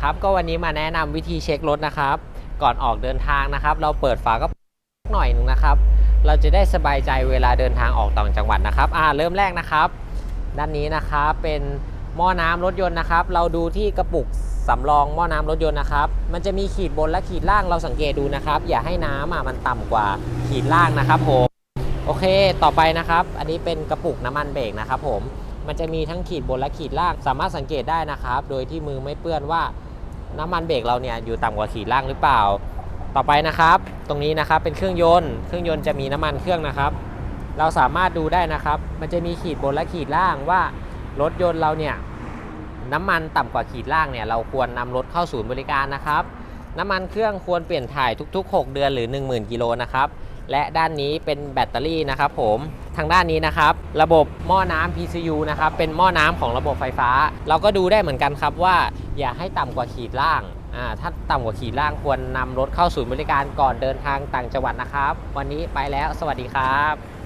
ครับก็วันนี้มาแนะนำวิธีเช็ครถนะครับ ก่อนออกเดินทางนะครับ เราเปิดฝากระโปรงหน่อยหนึงนะครับ เราจะได้สบายใจเวลาเดินทางออกต่างจังหวัดนะครับอ่าเริ่มแรกนะครับ ด้านนี้นะครับเป็นหม้อน้ำรถยนต์นะครับ เราดูที่กระปุกสำรองหม้อน้ำรถยนต์นะครับ มันจะมีขีดบนและขีดล่างเราสังเกตดูนะครับ อย่าให้น้ำอะมันต่ำกว่าขีดล่างนะครับผมโอเคต่อไปนะครับ อันนี้เป็นกระปุกน้ำมันเบรกนะครับผมมันจะมีทั้งขีดบนและขีดล่าง สามารถสังเกตได้นะครับ โดยที่มือไม่เปื้อนว่า น้ำมันเบรกเราเนี่ยอยู่ต่ำกว่าขีดล่างหรือเปล่า ต่อไปนะครับ ตรงนี้นะครับเป็นเครื่องยนต์ เครื่องยนต์จะมีน้ำมันเครื่องนะครับ เราสามารถดูได้นะครับ มันจะมีขีดบนและขีดล่างว่ารถยนต์เราเนี่ยน้ำมันต่ำกว่าขีดล่างเนี่ยเราควรนำรถเข้าศูนย์บริการนะครับน้ำมันเครื่องควรเปลี่ยนถ่ายทุก ๆ 6 เดือนหรือ 10,000 กิโลนะครับ และด้านนี้เป็นแบตเตอรี่นะครับผม ทางด้านนี้นะครับ ระบบหม้อน้ำ PCU นะครับเป็นหม้อน้ำของระบบไฟฟ้า เราก็ดูได้เหมือนกันครับว่าอย่าให้ต่ำกว่าขีดล่างถ้าต่ำกว่าขีดล่างควรนำรถเข้าศูนย์บริการก่อนเดินทางต่างจังหวัดนะครับ วันนี้ไปแล้วสวัสดีครับ